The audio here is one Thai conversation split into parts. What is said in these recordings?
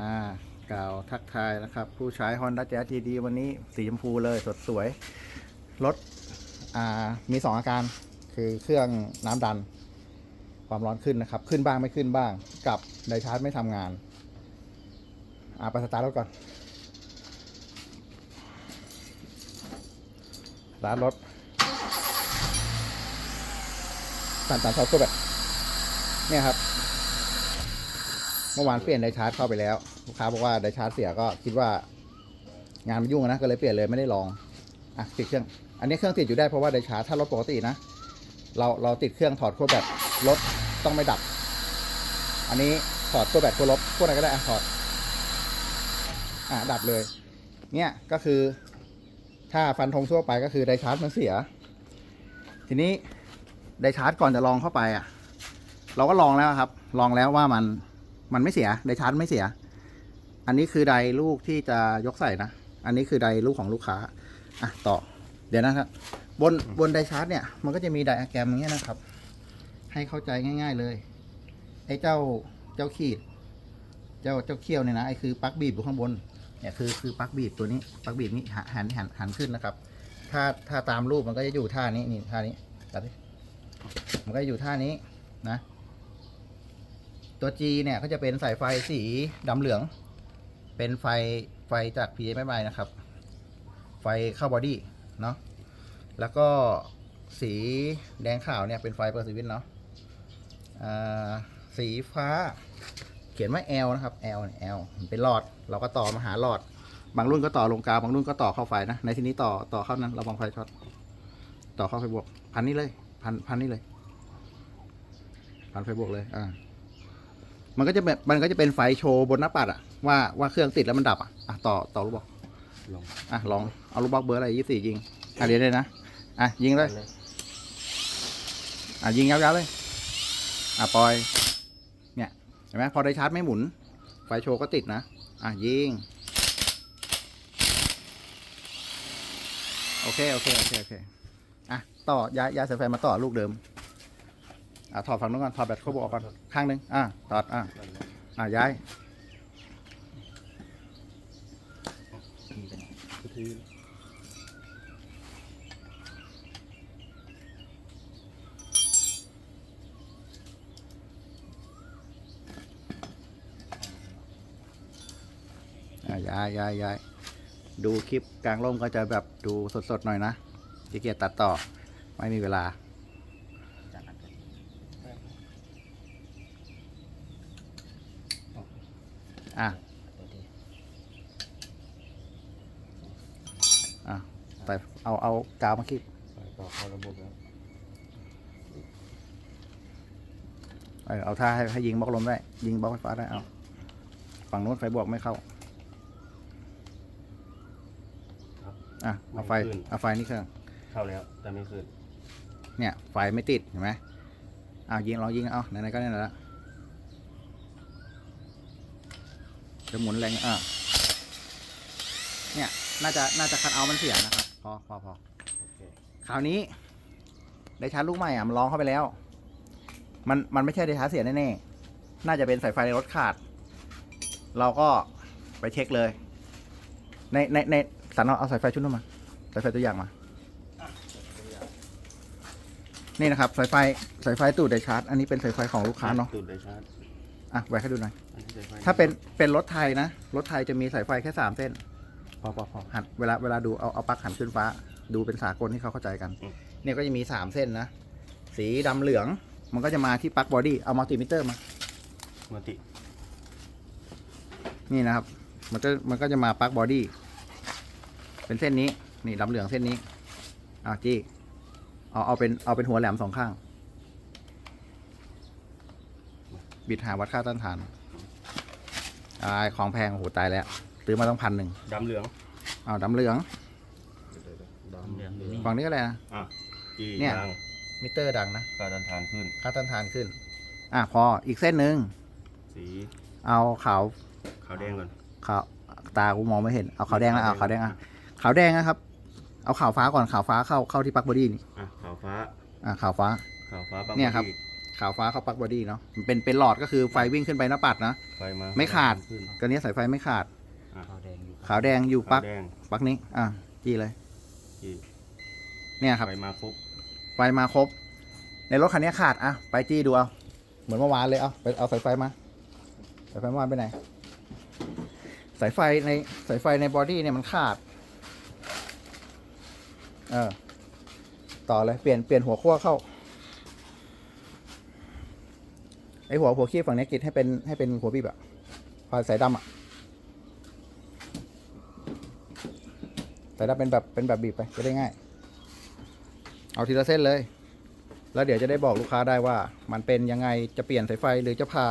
อ่ากล่าวทักทายนะครับ ผู้ใช้ Honda Jazz TD วันนี้สีชมพูเลยสดสวย รถอ่ามี 2 อาการคือเครื่องน้ำดัน ความร้อนขึ้นนะครับ ขึ้นบ้างไม่ขึ้นบ้าง กับไดชาร์จไม่ทำงาน อ่าไปสตาร์ทรถก่อนสตาร์ทรถสั่นสั่นเขาตัวแบบเนี่ยครับ เมื่อวานเปลี่ยนไดชาร์จเข้าไปแล้ว ลูกค้าบอกว่าไดชาร์จเสียก็คิดว่างานมันยุ่งนะก็เลยเปลี่ยนเลยไม่ได้ลองอะติดเครื่อง อันนี้เครื่องติดอยู่ได้เพราะว่าไดชาร์จถ้ารถปกตินะ เราเราติดเครื่องถอดขั้วแบตรถต้องไม่ดับ อันนี้ถอดขั้วแบตขั้วลบขั้วไหนก็ได้อะถอดอะดับเลย เนี่ยก็คือถ้าฟันธงทั่วไปก็คือไดชาร์จมันเสีย ทีนี้ไดชาร์จก่อนจะลองเข้าไปอะ เราก็ลองแล้วครับ ลองแล้วว่ามันมันไม่เสียไดชาร์จไม่เสีย อันนี้คือไดลูกที่จะยกใส่นะ อันนี้คือไดลูกของลูกค้า อะต่อ เดี๋ยวนะครับ บนบนไดชาร์จเนี่ย มันก็จะมีไดอะแกรมอย่างเงี้ยนะครับ ให้เข้าใจง่าย ๆเลย ไอ้เจ้าเจ้าขีด เจ้าเจ้าเขี้ยวเนี่ยนะ ไอ้คือปลั๊กบีบอยู่ข้างบน เนี่ยคือคือปลั๊กบีบตัวนี้ ปลั๊กบีบนี้หันหันหันหันขึ้นนะครับ ถ้าถ้าตามรูปมันก็จะอยู่ท่านี้นี่ท่านี้ตัดดิมันก็อยู่ท่านี้นะ ตัว G เนี่ยก็จะเป็นสายไฟสีดำเหลือง เป็นไฟไฟจาก p m i นะครับ ไฟเข้าบอดี้เนาะแล้วก็สีแดงขาวเนี่ยเป็นไฟเปิดสวิตช์เนาะสีฟ้าเขียนว่า L นะครับ L เนี่ย L เป็นหลอด เราก็ต่อมาหาหลอด บางรุ่นก็ต่อลงกาวบางรุ่นก็ต่อเข้าไฟนะ ในที่นี้ต่อต่อเข้านั้น เระวังไฟช็อต ต่อเข้าไฟบวก พันนี้เลย พันพันนี้เลย พันไฟบวกเลย อ่า มันก็จะแบบมันก็จะเป็นไฟโชว์บนหน้าปัดอะว่าว่าเครื่องติดแล้วมันดับอะอะต่อต่อลูกบอกลองอะลองเอาลูกบอลเบอร์อะไรยี่สี่ยิงอะเดี๋ยวเลยนะอะยิงเลยอะยิงยาวๆเลยอะปล่อยเนี่ยเห็นไหมพอได้ชาร์จไม่หมุน ไฟโชว์ก็ติดนะอะยิงโอเคโอเคโอเคโอเคอะต่อย้ายย้ายสายไฟมาต่อลูกเดิม อะถอดฝั่งนู้นก่อนถอดแบตเข้าบออกก่อนข้างหนึ่งอะถอดอะอะย้ายทีอะย้ายย้ายย้ายดูคลิปกลางร่มก็จะแบบดูสดๆหน่อยนะขี้เกียจตัดต่อ ไม่มีเวลา อะอะไปเอาเอากาวมาคีบไปต่อเข้าระบบแล้วเออเอาท่าให้ให้ยิงบล็อกลมได้ ยิงบล็อกไฟฟ้าได้เอาฝั่งนู้นไฟบวกไม่เข้าอะเอาไฟเอาไฟนี่เครื่องเข้าแล้วแต่ไม่ขึ้นเนี่ยไฟไม่ติดเห็นไหมอ้าวยิงลองยิงเอาไหนๆก็เนี่ยแห ละจะหมุนแรงอะเนี่ย น่าจะน่าจะคัดเอาท์มันเสียนะครับ พอพอพอโอเคคราวนี้ไดชาร์จลูกใหม่อะมันลองเข้าไปแล้ว มันมันไม่ใช่ไดชาร์จเสียแน่ๆน่าจะเป็นสายไฟในรถขาด เราก็ไปเช็คเลย ในในในสันเอาเอาสายไฟชุดนั้นมาสายไฟตัวอย่างมา นี่นะครับสายไฟสายไฟตูดไดชาร์จอันนี้เป็นสายไฟของลูกค้าเนาะตูดไดชาร์จ อะแหวกให้ดูหน่อยอันนี้ไฟถ้าเป็นเป็นรถไทยนะ รถไทยจะมีสายไฟแค่สามเส้น พอพอพอหันเวลาเวลาดูเอาเอาปลั๊กหันขึ้นฟ้า ดูเป็นสากลที่เขาเข้าใจกันเนี่ยก็จะมีสามเส้นนะ สีดำเหลือง มันก็จะมาที่ปลั๊กบอดี้ เอามัลติมิเตอร์มา มัลตินี่นะครับ มันจะมันก็จะมาปลั๊กบอดี้ เป็นเส้นนี้ นี่ดำเหลืองเส้นนี้ อะจี้ เอาเอาเป็นเอาเป็นหัวแหลมสองข้าง บิดหาวัดค่าต้านทานอ่าของแพงโอ้โหตายแล้วซื้อมาต้องพันหนึ่งดำเหลืองเอาดำเหลืองดำเหลืองอยู่นี่ฝั่งนี้ก็เลยนะ อะจีเนี่ย ดังมิเตอร์ดังนะการดันทานขึ้น ค่าต้านทานขึ้น อะพออีกเส้นหนึ่งสีเอาขาวขาวแดงก่อน ขาวตากูมองไม่เห็นเอาขาวแดงนะเอาขาวแดงอะขาวแดงนะครับ เอาขาวฟ้าก่อนขาวฟ้าเข้าเข้าที่ปลั๊กบอดี้นี่อะขาวฟ้า อะขาวฟ้า ขาวฟ้าปั๊เนี่ยครับบอดี้ ขาวฟ้าเข้าปลั๊กบอดี้เนาะมันเป็นเป็นหลอดก็คือไฟวิ่งขึ้นไปหน้าปัดนะไฟมาไม่ขาดขึ้นตอนนี้สายไฟไม่ขาดอะขาวแดงอยู่ขาวแดงอยู่ปลั๊กขาวแดงปลั๊กนี้อะจี้เลย ที่เนี่ยครับ ไฟมาครบไฟมาครบ ในรถคันนี้ขาดอะไปจี้ดูเอา เหมือนเมื่อวานเลยเอาไปเอาสายไฟมาสายไฟเมื่อวานไปไหน สายไฟในสายไฟในบอดี้เนี่ยมันขาด เออ ต่อเลยเปลี่ยนเปลี่ยนหัวขั้วเข้า ไอหัวหัวคีบฝั่งนี้กิดให้เป็นให้เป็นหัวบีบอะพาสายดำอะสายดำเป็นแบบเป็นแบบบีบไปจะได้ง่าย เอาทีละเส้นเลย แล้วเดี๋ยวจะได้บอกลูกค้าได้ว่า มันเป็นยังไงจะเปลี่ยนสายไฟหรือจะพา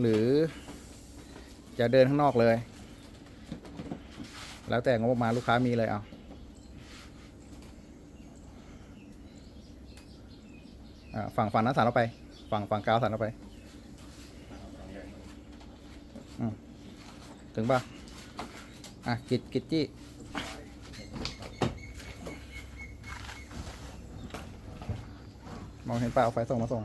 หรือ จะเดินข้างนอกเลย แล้วแต่งบประมาณลูกค้ามีเลยเอาฝั่งฝั่งนั้นสานเอาไป ฝั่งฝั่งกาวสานเอาไปถึงป่ะ อะ กิดกิดจี้มองเห็นป่ะเอาไฟส่งมาส่ง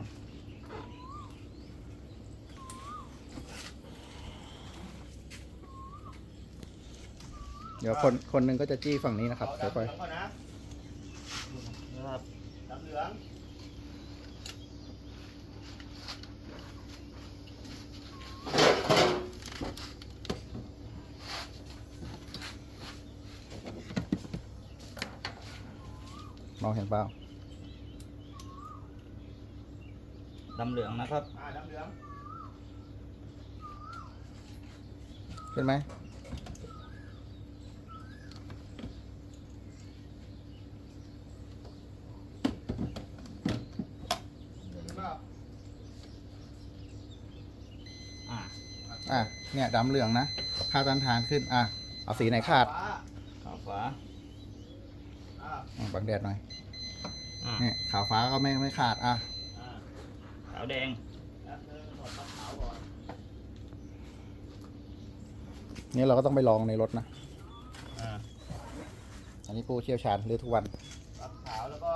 เดี๋ยวคนคนหนึ่งก็จะจี้ฝั่งนี้นะครับสายไฟนะครับดำเหลือง มองเห็นเปล่าดำเหลืองนะครับอ่าดำเหลืองเห็นไหมอ่าอะ เนี่ยดำเหลืองนะ ค่าต้านทานขึ้น อะ เอาสีไหนขาดขาวฟ้า อะบังแดดหน่อยอ่าเนี่ยขาวฟ้าก็ไม่ไม่ขาดอะขาวแดงนี่เราก็ต้องไปลองในรถนะ อ่าอันนี้ผู้เชี่ยวชาญหรือทุกวัน ขาวแล้วก็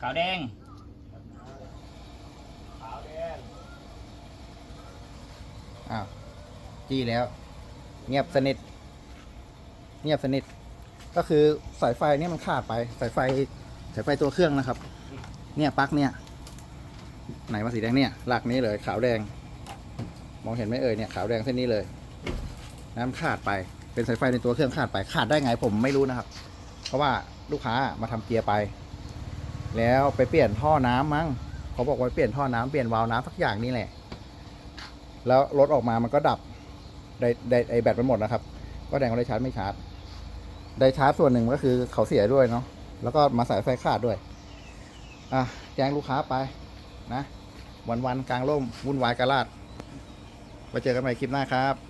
ขาวแดง ขาวแดงอ้าวจี้แล้ว เงียบสนิท เงียบสนิท ก็คือสายไฟเนี่ยมันขาดไปสายไฟสายไฟตัวเครื่องนะครับ เนี่ยปลั๊กเนี่ย ไหนมาสีแดงเนี่ย หลักนี้เลยขาวแดง มองเห็นไหมเอ่ยเนี่ยขาวแดงเส้นนี้เลยน้ำขาดไปเป็นสายไฟในตัวเครื่องขาดไปขาดได้ไงผมไม่รู้นะครับ เพราะว่าลูกค้ามาทำเกียร์ไป แล้วไปเปลี่ยนท่อน้ำมั้งเขาบอกว่าเปลี่ยนท่อน้ำเปลี่ยนวาล์วน้ำสักอย่างนี่แหละ แล้วรถออกมามันก็ดับไดไดไอแบตมันหมดนะครับ ก็แดงว่าได้ชาร์จไม่ชาร์จ ได้ชาร์จส่วนหนึ่งก็คือเขาเสียด้วยเนาะแล้วก็มาสายไฟขาดด้วย อะแจ้งลูกค้าไปนะ วันวันๆกลางร่มวุ่นวายกาลาดไว้เจอกันใหม่คลิปหน้าครับ